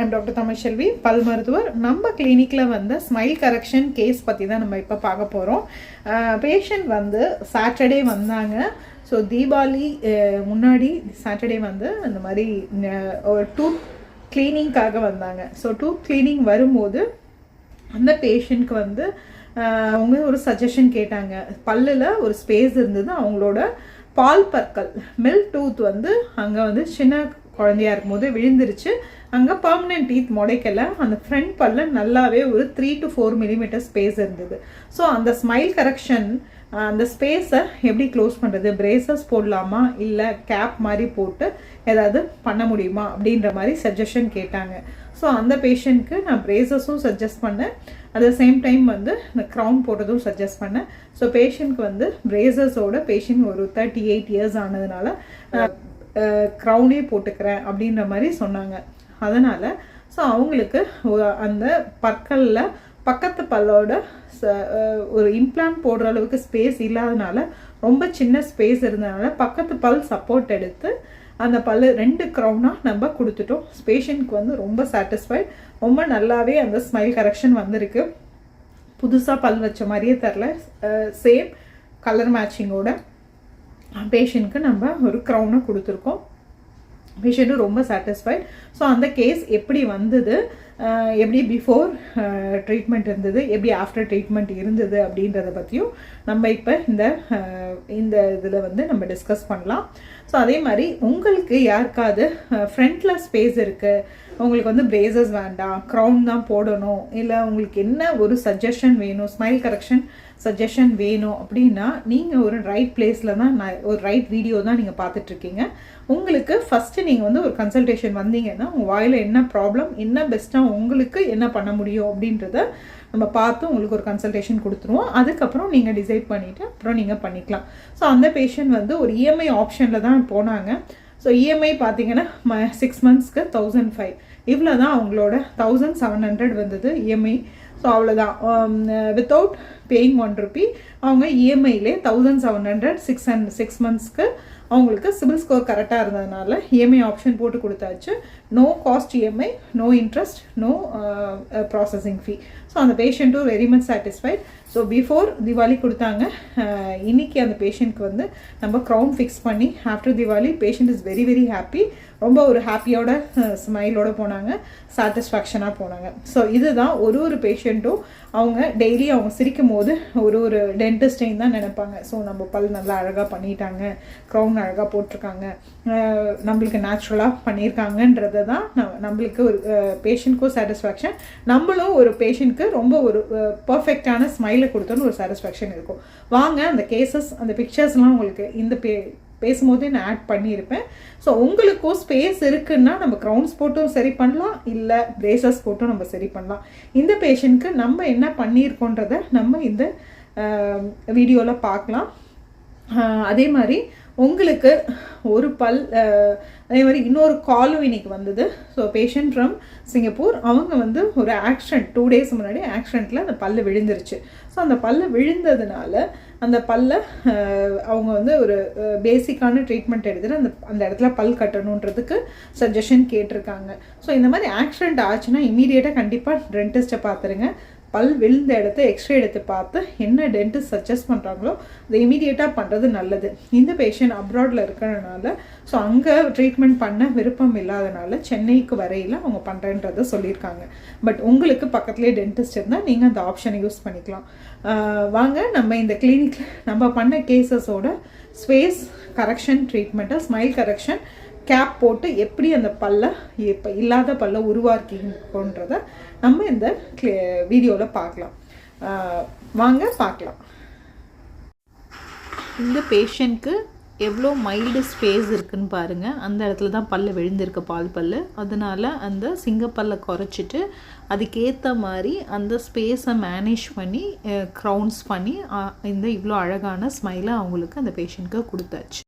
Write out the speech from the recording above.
I'm doctor Tamilselvi பல் மருத்துவர். நம்ம கிளினிக்கில் வந்து ஸ்மைல் கரெக்ஷன் கேஸ் பற்றி தான் நம்ம இப்போ பார்க்க போகிறோம் பேஷண்ட் வந்து சாட்டர்டே வந்தாங்க. ஸோ தீபாவளி முன்னாடி சாட்டர்டே வந்து அந்த மாதிரி ஒரு டூத் க்ளீனிங்காக வந்தாங்க. ஸோ டூத் க்ளீனிங் வரும்போது அந்த பேஷண்ட்க்கு வந்து அவங்க ஒரு சஜஷன் கேட்டாங்க. பல்லில் ஒரு ஸ்பேஸ் இருந்தது. அவங்களோட பால் பற்கள் மில்க் டூத் வந்து அங்கே வந்து சின்ன குழந்தையா இருக்கும்போது விழுந்துருச்சு. அங்கே பர்மனெண்ட் டீத் முடைக்கல அந்த ஃப்ரண்ட் பல்ல நல்லாவே ஒரு three to four millimetre space இருந்தது. ஸோ அந்த ஸ்மைல் கரெக்ஷன் அந்த ஸ்பேஸை எப்படி க்ளோஸ் பண்ணுறது பிரேசஸ் போடலாமா? இல்லை கேப் மாதிரி போட்டு ஏதாவது பண்ண முடியுமா? அப்படின்ற மாதிரி சஜஷன் கேட்டாங்க. ஸோ அந்த பேஷண்ட்க்கு நான் பிரேசஸும் சஜஸ்ட் பண்ணேன். அட் த சேம் டைம் வந்து இந்த க்ரௌன் போட்டதும் சஜஸ்ட் பண்ணேன். ஸோ பேஷண்ட்க்கு வந்து பிரேசஸோட பேஷண்ட் ஒரு தேர்ட்டி எயிட் இயர்ஸ் ஆனதுனால க்ரௌனே போட்டுக்கிறேன் அப்படின்ற மாதிரி சொன்னாங்க. அதனால் ஸோ அவங்களுக்கு அந்த பற்களில் பக்கத்து பல்லோட ச- ஒரு இம்ப்ளான்ட் போடுற அளவுக்கு ஸ்பேஸ் இல்லாதனால ரொம்ப சின்ன ஸ்பேஸ் இருந்தனால பக்கத்து பல் சப்போர்ட் எடுத்து அந்த பல்லு ரெண்டு க்ரௌனாக நம்ம கொடுத்துட்டோம். பேஷண்ட்க்கு வந்து ரொம்ப சாட்டிஸ்ஃபைட் ரொம்ப நல்லாவே அந்த ஸ்மைல் கரெக்ஷன் வந்திருக்கு. புதுசாக பல் வச்ச மாதிரியே தெரில சேம் கலர் மேட்சிங்கோட பேஷண்ட்க்கு நம்ம ஒரு க்ரௌனை கொடுத்துருக்கோம். பேஷண்ட்டும் ரொம்ப சாட்டிஸ்ஃபைட் ஸோ அந்த கேஸ் எப்படி வந்தது? எப்படி பிஃபோர் ட்ரீட்மெண்ட் இருந்தது? எப்படி ஆஃப்டர் ட்ரீட்மெண்ட் இருந்தது அப்படின்றத பற்றியும் நம்ம இப்போ இந்த இந்த இதில் வந்து நம்ம டிஸ்கஸ் பண்ணலாம். ஸோ அதே மாதிரி உங்களுக்கு யாருக்காவது ஃப்ரண்ட்டில் ஸ்பேஸ் இருக்குது உங்களுக்கு வந்து பிரேசஸ் வேண்டாம் க்ரௌன் தான் போடணும் இல்லை உங்களுக்கு என்ன ஒரு சஜஷன் வேணும் ஸ்மைல் கரெக்ஷன் சஜஷன் வேணும் அப்படின்னா நீங்கள் ஒரு ரைட் பிளேஸில் தான் நான் ஒரு ரைட் வீடியோ தான் நீங்கள் பார்த்துட்ருக்கீங்க. உங்களுக்கு ஃபஸ்ட்டு நீங்கள் வந்து ஒரு கன்சல்டேஷன் வந்தீங்கன்னா உங்கள் வாயில் என்ன ப்ராப்ளம் என்ன பெஸ்ட்டாக உங்களுக்கு என்ன பண்ண முடியும் அப்படின்றத நம்ம பார்த்து உங்களுக்கு ஒரு கன்சல்டேஷன் கொடுத்துருவோம். அதுக்கப்புறம் நீங்கள் டிசைட் பண்ணிவிட்டு அப்புறம் நீங்கள் பண்ணிக்கலாம். ஸோ அந்த பேஷண்ட் வந்து ஒரு இஎம்ஐ ஆப்ஷனில் தான் போனாங்க. ஸோ இஎம்ஐ பார்த்தீங்கன்னா ம சிக்ஸ் மந்த்ஸ்க்கு தௌசண்ட் ஃபைவ் இவ்வளோ தான் அவங்களோட தௌசண்ட் செவன் ஹண்ட்ரட் வந்தது இஎம்ஐ ஸோ அவ்வளோதான் வித்தவுட் பேயிங் ஒன் ருபி அவங்க இஎம்ஐலே thousand seven hundred six and six மந்த்ஸ்க்கு அவங்களுக்கு சிபில் ஸ்கோர் கரெக்டாக இருந்ததுனால இஎம்ஐ ஆப்ஷன் போட்டு கொடுத்தாச்சு. No cost EMI no interest no processing fee so அந்த பேஷண்ட்டும் very much satisfied so before Diwali கொடுத்தாங்க இன்றைக்கி இன்னைக்கு அந்த பேஷண்ட்க்கு வந்து நம்ம க்ரௌன் ஃபிக்ஸ் பண்ணி after Diwali patient is very very happy ரொம்ப ஒரு ஹாப்பியோட ஸ்மைலோட uh, போனாங்க. சாட்டிஸ்ஃபேக்ஷனாக போனாங்க. ஸோ இதுதான் ஒரு ஒரு பேஷண்ட்டும் அவங்க டெய்லி அவங்க சிரிக்கும் போது ஒரு ஒரு டென்டிஸ்டையும் தான் நினைப்பாங்க. ஸோ நம்ம பல் நல்லா அழகாக பண்ணிட்டாங்க க்ரௌன் அழகாக போட்டிருக்காங்க நம்மளுக்கு நேச்சுரலாக பண்ணியிருக்காங்கன்றது தான் நம்மளுக்கு ஒரு பேஷண்ட்க்கும் சாட்டிஸ்ஃபேக்ஷன் நம்மளும் ஒரு பேஷண்ட்க்கு ரொம்ப ஒரு பர்ஃபெக்டான ஸ்மைலை கொடுத்தோன்னு ஒரு சாட்டிஸ்ஃபேக்ஷன் இருக்கும். வாங்க அந்த கேசஸ் அந்த பிக்சர்ஸ்லாம் உங்களுக்கு இந்த பே பேசும்போதே நான் ஆட் பண்ணியிருப்பேன். ஸோ உங்களுக்கும் ஸ்பேஸ் இருக்குன்னா நம்ம க்ரௌன்ஸ் போட்டும் சரி பண்ணலாம். இல்லை பிரேசஸ் போட்டும் நம்ம சரி பண்ணலாம். இந்த பேஷண்ட்க்கு நம்ம என்ன பண்ணியிருக்கோன்றத நம்ம இந்த வீடியோவில் பார்க்கலாம். அதே மாதிரி உங்களுக்கு ஒரு பல் அதே மாதிரி இன்னொரு காலும் இன்னைக்கு வந்தது. ஸோ பேஷண்ட் ஃப்ரம் சிங்கப்பூர் அவங்க வந்து ஒரு ஆக்சிடென்ட் டூ டேஸ் முன்னாடி ஆக்சிடெண்ட்டில் அந்த பல்லு விழுந்துருச்சு. ஸோ அந்த பல்லு விழுந்ததுனால அந்த பல்ல அவங்க வந்து ஒரு பேசிக்கான ட்ரீட்மெண்ட் எடுத்துட்டு அந்த அந்த இடத்துல பல் கட்டணுன்றதுக்கு சஜஷன் கேட்டிருக்காங்க. ஸோ இந்த மாதிரி ஆக்சிடென்ட் ஆச்சுன்னா இமீடியட்டாக கண்டிப்பாக டென்டிஸ்ட்டை பார்த்துருங்க பல் விழுந்த இடத்த எக்ஸ்ரே எடுத்து பார்த்து என்ன டென்டிஸ்ட் சஜஸ்ட் பண்ணுறாங்களோ அதை இமீடியட்டாக பண்ணுறது நல்லது. இந்த பேஷண்ட் அப்ராடில் இருக்கிறனால ஸோ அங்கே ட்ரீட்மெண்ட் பண்ண விருப்பம் இல்லாதனால சென்னைக்கு வரையில் அவங்க பண்ணுறேன்றதை சொல்லியிருக்காங்க. பட் உங்களுக்கு பக்கத்துலேயே டென்டிஸ்ட் இருந்தால் நீங்கள் அந்த ஆப்ஷனை யூஸ் பண்ணிக்கலாம். வாங்க நம்ம இந்த கிளினிக்கில் நம்ம பண்ண கேசஸோட ஸ்பேஸ் கரெக்ஷன் ட்ரீட்மெண்ட்டை ஸ்மைல் கரெக்ஷன் கேப் போட்டு எப்படி அந்த பல்லை இப்போ இல்லாத பல்லை உருவாக்கின்றத நம்ம இந்த வீடியோவில் பார்க்கலாம். வாங்க பார்க்கலாம். இந்த பேஷண்ட்க்கு எவ்வளோ மைல்டு ஸ்பேஸ் இருக்குன்னு பாருங்கள் அந்த இடத்துல தான் பல்லு விழுந்திருக்கு பால் பல்லு. அதனால அந்த சிங்கப்பல்லை குறைச்சிட்டு அதுக்கேற்ற மாதிரி அந்த ஸ்பேஸை மேனேஜ் பண்ணி க்ரௌன்ஸ் பண்ணி இந்த இவ்வளோ அழகான ஸ்மைலை அவங்களுக்கு அந்த பேஷண்ட்க்கு கொடுத்தாச்சு.